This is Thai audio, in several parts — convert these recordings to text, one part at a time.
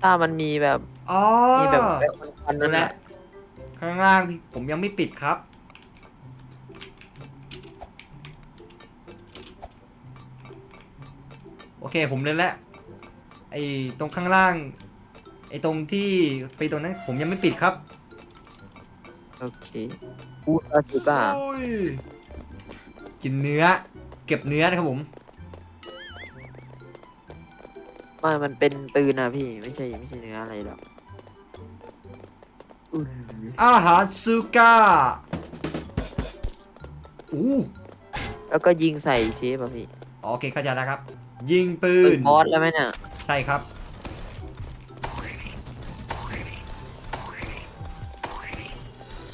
ถ้ามันมีแบบอ๋อมีแบบแบบควันๆนั่นั่นนแหแหละละ ข้างล่างพี่ผมยังไม่ปิดครับ โอเคผมเลยแล้วไอ้ตรงข้างล่าง ไอ้ตรงที่ไปตรงนั้น ผมยังไม่ปิดครับโอเคอูอาซูก้าโอ้ยกินเนื้อ เก็บเนื้อนะครับผม ไม่มันเป็นปืนนะพี่ ไม่ใช่ไม่ใช่เนื้ออะไรหรอกอุ้ยอาหารซูก้าอู้แล้วก็ยิงใส่เชฟอะพี่โอเคเข้าใจแล้วครับ ยิงปืปืนนบอสแล้วไหมเนี่ยใช่ครับ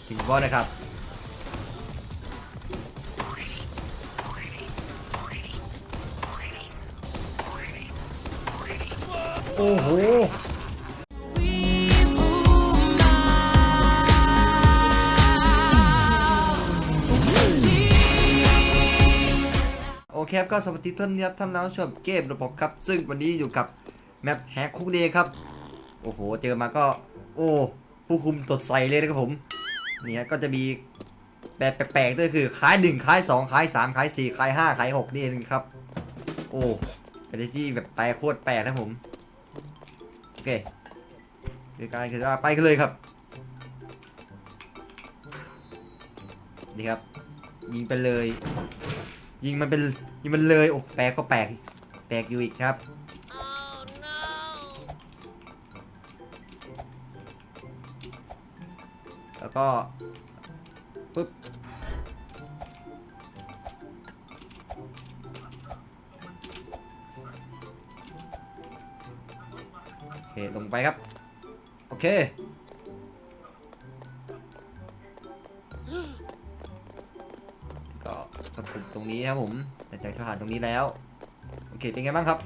ถึงบอสนะครับ โอ้โหโอเคครับก็สวัสดีท่านนะครับท่านแล้วชมเกมระบบครับ ซึ่งวันนี้อยู่กับแมปแฮกคุกเดย์ครับ โอ้โห เจอมาก็ โอ้ผู้คุมตดใสเลยนะครับผมเนี่ยก็จะมีแบบแปลกๆด้วยคือคล้ายหนึ่งคล้ายสองคล้ายสามคล้ายสี่คล้ายห้าคล้ายหกนี่เองครับ โอ้เป็นที่แบบแปลกโคตรแปลกนะผม เคเดี๋ยวการคือไปกันเลยครับนี่ครับ ยิงไปเลย ยิงมันเป็นยิงมันเลยโอ้แปลกก็แปลกแปลกอยู่อีกครับ แล้วก็ปึ๊บ ค ลงไปครับ โอเค ก็กดปุ่มตรงนี้ครับผมแต่จากผ่านตรงนี้แล้ว โอเค เป็นไงบ้างครับ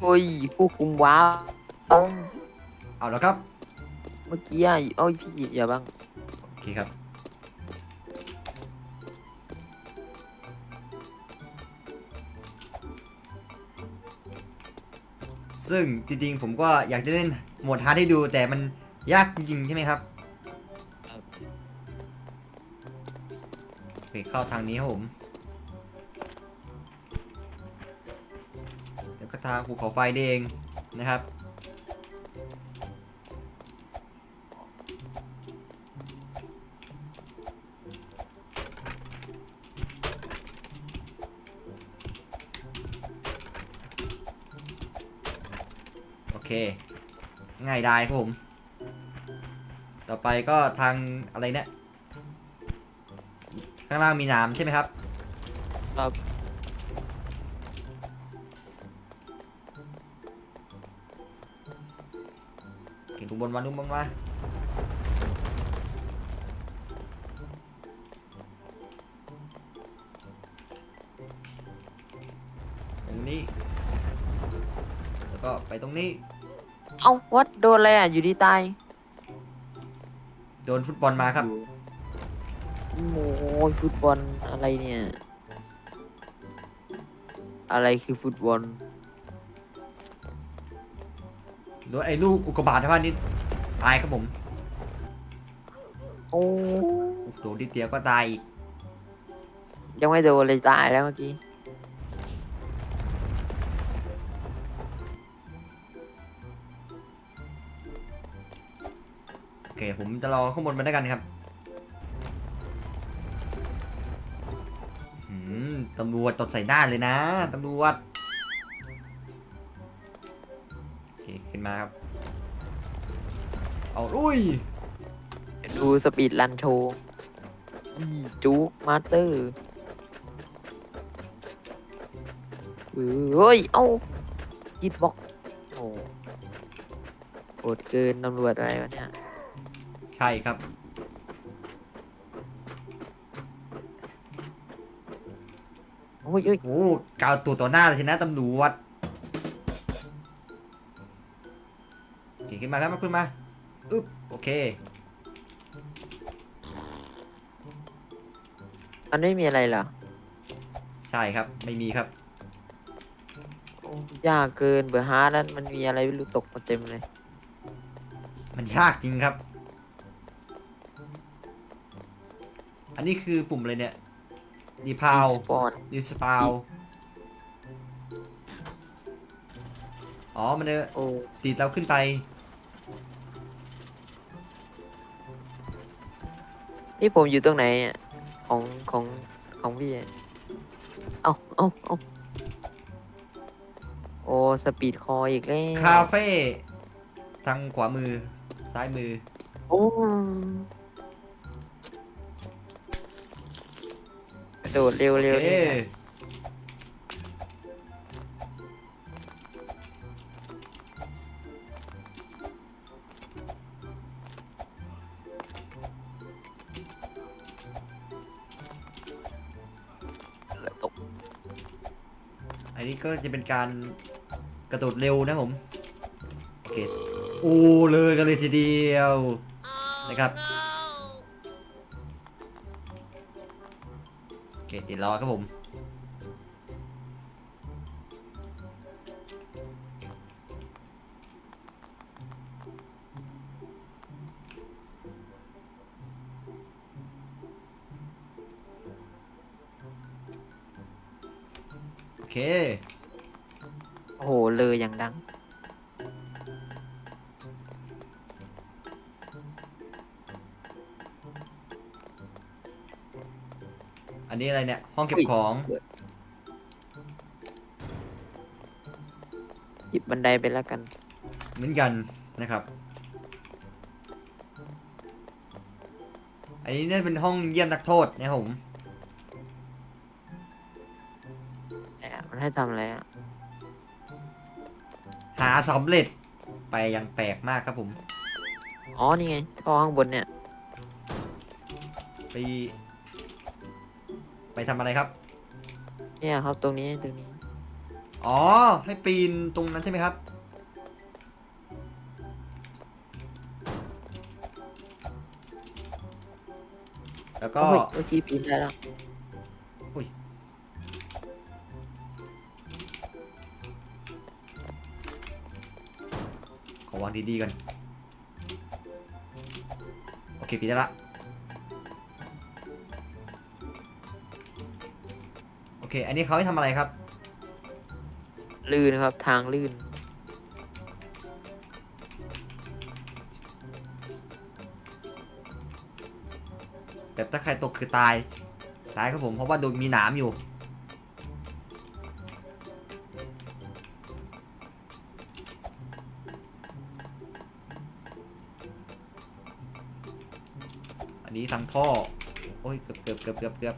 โอ้ยผู้คุมว้าวเอ้าเอาแล้วครับ เมื่อกี้อะโอ้ยพี่อย่าบ้าง โอเคครับ ซึ่งจริงๆผมก็อยากจะเล่นโหมดฮาร์ดให้ดู แต่มันยากจริงๆใช่ไหมครับโอเคเข้าทางนี้ครับผม แล้วก็ทางภูเขาไฟเองนะครับ เค ง่ายได้ครับผม ต่อไปก็ทางอะไรเนี่ย ข้างล่างมีน้ำใช่ไหมครับ ครับเขียนดูบนมาดูบนมาตรงนี้ แล้วก็ไปตรงนี้ เอ้าวัดโดนอะไรอะอยู่ดีตายโดนฟุตบอลมาครับ โอ้ยฟุตบอลอะไรเนี่ย อะไรคือฟุตบอลโดนไอ้ลูกอุกกาบาตที่ว่านี่ตายครับผมโอ้โดนทีเดียวก็ตายอีกยังไม่โดนเลยตายแล้วเมื่อกี้ เค ผมจะรอข้างบนมาด้วยกันครับหืมตำรวจตดใส่หน้าเลยนะตำรวจโอเคขึ้นมาครับ เอาอุ้ยดูสปีดรันโชว์จุกมาสเตอร์เฮ้ย เอากิดบอกโอ้โหดเกินตำรวจอะไรวะเนี่ย ใช่ครับ โอ้ยโอ้ยโอ้กาวตัวต่อหน้าเลยสินะตำรวจโอเคขึ้นมาครับมาขึ้นมาอึ๊บโอเค มันไม่มีอะไรเหรอใช่ครับ ไม่มีครับ โอ้ยากเกินเบื่อฮาร์ดนั้นมันมีอะไรไม่รู้ตกมาเต็มเลย มันยากจริงครับ อันนี้คือปุ่มอะไรเนี่ยดีพาวสปอนดีสปาวอ๋อ มันจะโอ้ติดเราขึ้นไป นี่ผมอยู่ตรงไหนอะของของของพี่อะเอ้าเอ้าเอ้าโอ้สปีดคออีกแล้วคาเฟ่ทางขวามือซ้ายมือ โอ้ โดดเร็วโอเร็วเคนี่นะเกือบตกอันนี้ก็จะเป็นการกระโดดเร็วนะผม โอเค โอ้เลยกันเลยทีเดียวนะครับ โอเคติดล้อครับผมโอเค โอ้โหเลยอย่างดัง อันนี้อะไรเนี่ย ห้องเก็บของ หยิบบันไดไปแล้วกัน เหมือนกันนะครับ อันนี้เนี่ยเป็นห้องเยี่ยมนักโทษนะครับผมแอบมันให้ทำอะไรอะ หาสำเร็จไปอย่างแปลกมากครับผม อ๋อ นี่ไงท่อข้างบนเนี่ย ไป ไปทำอะไรครับ เนี่ยครับตรงนี้ตรงนี้ อ๋อ ให้ปีนตรงนั้นใช่ไหมครับ แล้วก็ โอ้ยเมื่อกี้ปีนได้แล้วขอวางดีๆกัน โอเคปีนได้ละ เค อันนี้เขาให้ทำอะไรครับ ลื่นครับ ทางลื่น แต่ถ้าใครตกคือตาย ตายครับผมเพราะว่าโดนมีหนามอยู่ อันนี้ทางท่อ โอ้ย เกือบเกือบเกือบเกือบเกือบ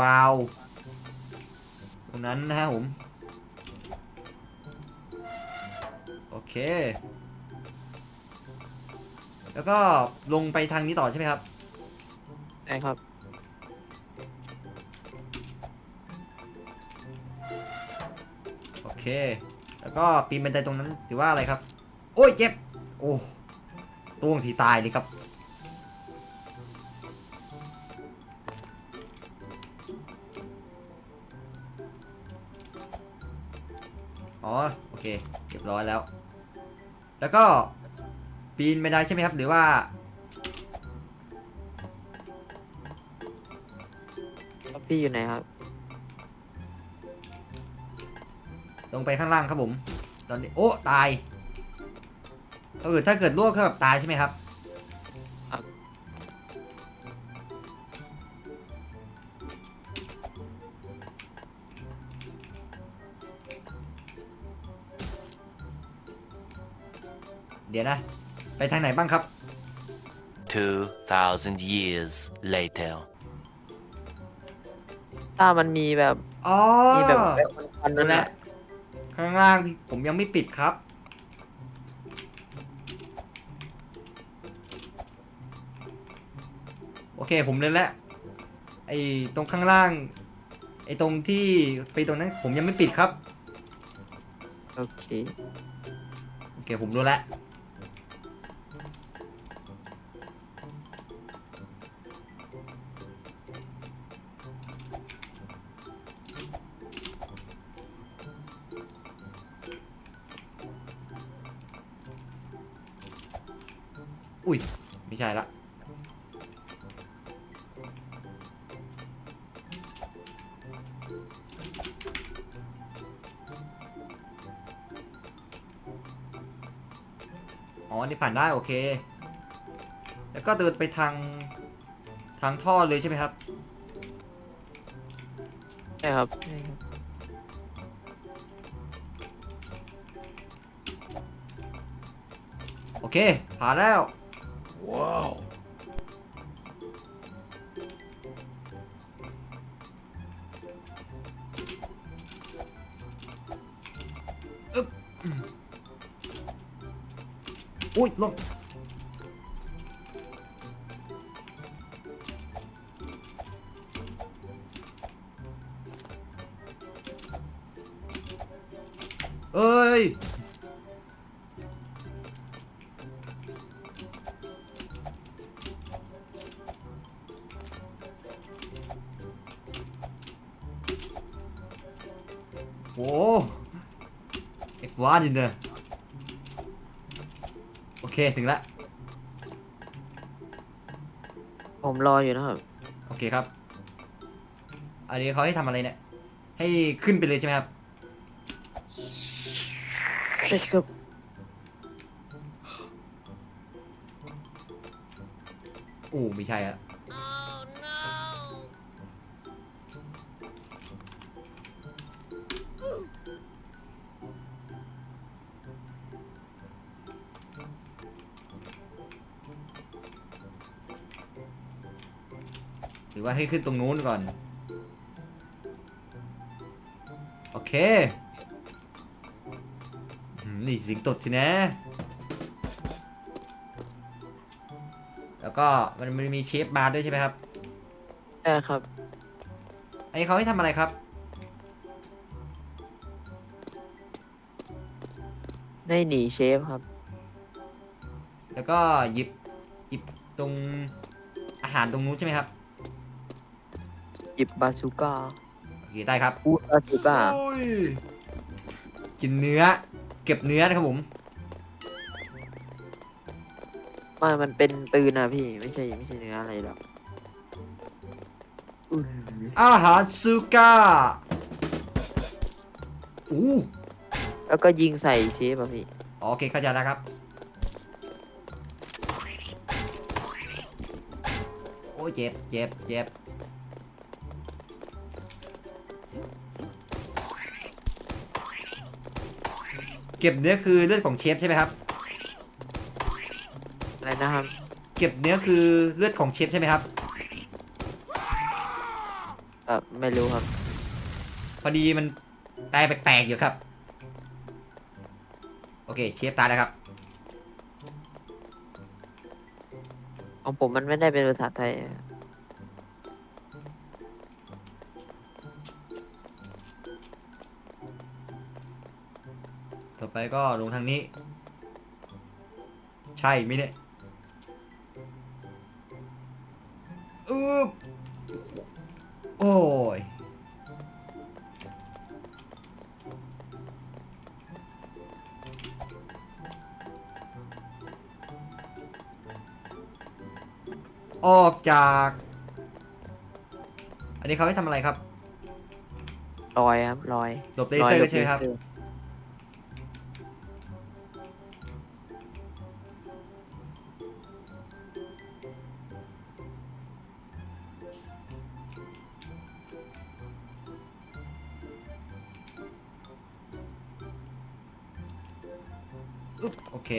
วาล์วตรงนั้นนะครับผม โอเค แล้วก็ลงไปทางนี้ต่อใช่ไหมครับ ได้ครับ โอเค แล้วก็ปีนบันไดตรงนั้นถือว่าอะไรครับ โอ้ยเจ็บ โอ้ต้วงทีตายเลยครับ อ๋อโอเคเรียบร้อยแล้ว แล้วก็ปีนบันไดใช่ไหมครับ หรือว่าแล้วพี่อยู่ไหนครับ ลงไปข้างล่างครับผม ตอนนี้โอ้ตายเออถ้าเกิดลวกก็แบบตายใช่ไหมครับครับ ดี๋ยวนะ ไปทางไหนบ้างครับ 2,000 years later. ถ้ามันมีแบบอ๋อมีแบบแบบควันๆนั่นั่นนแหแหละละข้างล่างที่ผมยังไม่ปิดครับ โอเคผมเลยแล้วไอ้ตรงข้างล่างไไอตรงที่ไปตรงนั้นผมยังไม่ปิดครับ โอเค โอเคผมรู้แล้ว อ๋อ นี่ผ่านได้ โอเค แล้วก็เดินไปทาง ทางท่อเลยใช่ไหมครับ ใช่ครับใช่ครับโอเค ผ่านแล้ว Wow. อุ้ย ลงเอ้ย โอ้เอ็กวาดินเนอร์โอ เคถึงแล้วผมรออยู่นะครับ โอเคครับ อันนี้เขาให้ทำอะไรเนี่ย ให้ขึ้นไปเลยใช่ไหมครับ ใช่ครับโอ้ไม่ใช่อะ ว่าให้ขึ้นตรงนู้นก่อน โอเคอืมนี่สิงตดสินะ แล้วก็มันมันมีเชฟบาร์ด้วยใช่ไหมครับ ใช่ครับ อันนี้เขาให้ทำอะไรครับ ได้หนีเชฟครับ แล้วก็หยิบหยิบตรงอาหารตรงนู้นใช่ไหมครับ หยิบบาซูก้าโอเคได้ครับอูดบาซูก้าโอ้ยกินเนื้อ เก็บเนื้อนะครับผมไมามันเป็นปืนนะพี่ ไม่ใช่ไม่ใช่เนื้ออะไรหรอกอุ้ยอาหารซูก้าอู้แล้วก็ยิงใส่เชฟอะพี่อ๋อโอเคเข้าใจแล้วครับ โอ้ยเจ็บเจ็บเจ็บ เก็บเนื้อคือเลือดของเชฟใช่ไหมครับ อะไรนะครับ เก็บเนื้อคือเลือดของเชฟใช่ไหมครับ เออไม่รู้ครับ พอดีมันตายแปลกๆอยู่ครับ โอเคเชฟตายแล้วครับ ของผมมันไม่ได้เป็นภาษาไทยอะ ต่อไปก็ลงทางนี้ ใช่ไหมเนี่ยอึ๊บโอ้ยออกจาก อันนี้เขาให้ทำอะไรครับ ลอยครับลอยหลบเลเซอร์ใช่ไหมครับ ลอย อุ๊บโอเค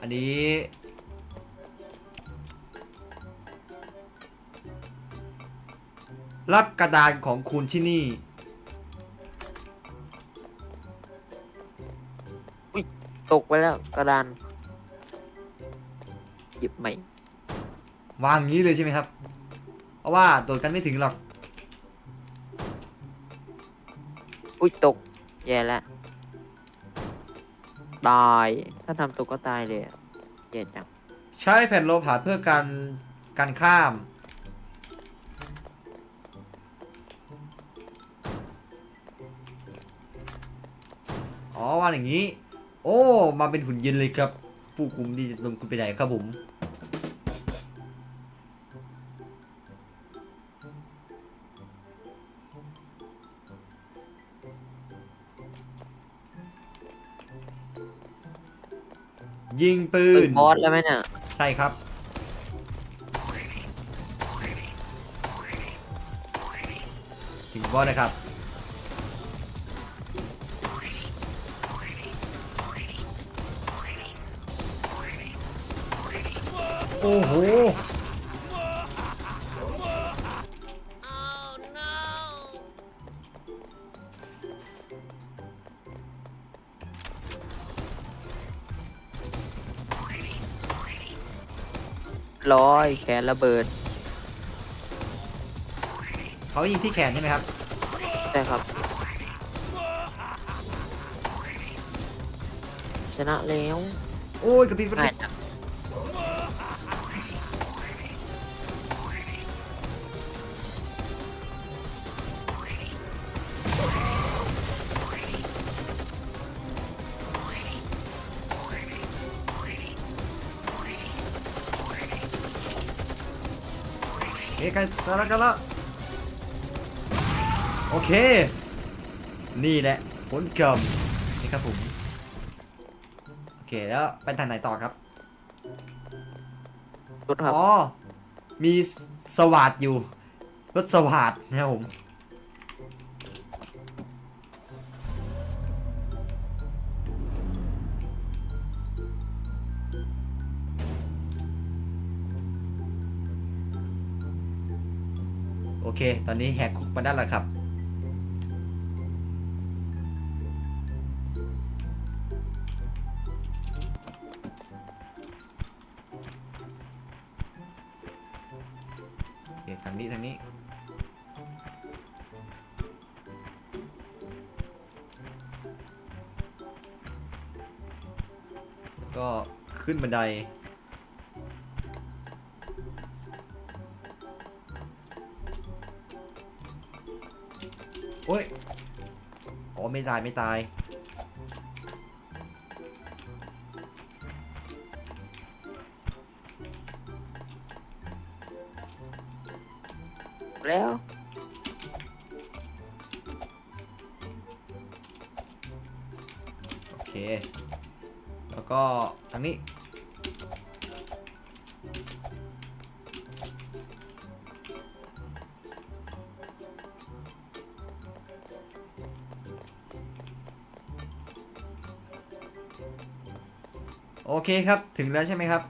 อันนี้ รับกระดานของคุณที่นี่ ตกไปแล้วกระดาน หยิบใหม่ วางงี้เลยใช่ไหมครับ เพราะว่าโดดกันไม่ถึงหรอก อุ้ยตก แย่แล้วตาย ถ้าทำตกก็ตายเลยอะแย่จัง ใช้แผ่นโลหะเพื่อการการข้าม อ๋อว่าอย่างนี้ โอ้ มาเป็นหุ่นยนต์เลยครับ ผู้คุมที่จะลงคุณไปไหนครับผม ยิงปืปืนนบอสแล้วไหมเนี่ยใช่ครับ ถึงบอสนะครับ โอ้โห ร้อยแขนระเบิดเขายิงที่แขนใช่ไหมครับ ใช่ครับ ชนะแล้ว โอ้ยกระพริบกระพง่าริยบจัง เฮ้ยกันแล้วกันแล้วโอเค นี่แหละผลกรรมนี่ครับผม โอเคแล้วไปทางไหนต่อครับ รถครับ อ๋อ มีสวัสดอยู่รถสวัสดนะครับผม เค ตอนนี้แหกคุกมาได้แล้วครับ โอเค ทางนี้ ทางนี้แล้วก็ขึ้นบันได โอ้ยอ๋อไม่ตายไม่ตาย โอเคครับ ถึงแล้วใช่ไหมครับ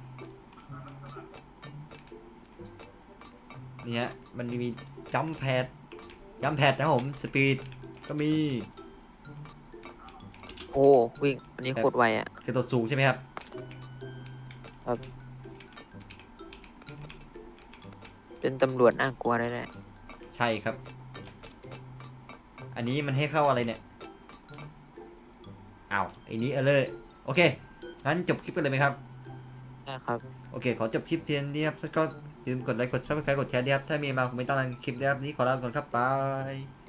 เนี่ยมันมีจัมแพดจัมแพดนะครับผม สปีดก็มีโอ้วิ่งอันนี้โคตรไวอะกระโดดสูงใช่ไหมครับ เป็นตำรวจน่ากลัวเลยแหละใช่ครับ อันนี้มันให้เข้าอะไรเนี่ยอ้าวไอ้นี้เออเลยโอเค งั้นจบคลิปกันเลยไหมครับใช่ครับโอเค ขอจบคลิปเพียงนี้ครับแล้วก็อย่าลืมกดไลค์กดซับสไครต์กดแชร์ด้วยครับถ้ามีมาคอมเมนต์ใต้ล่างคลิปนะครับนี้ขอลาไปก่อนครับบาย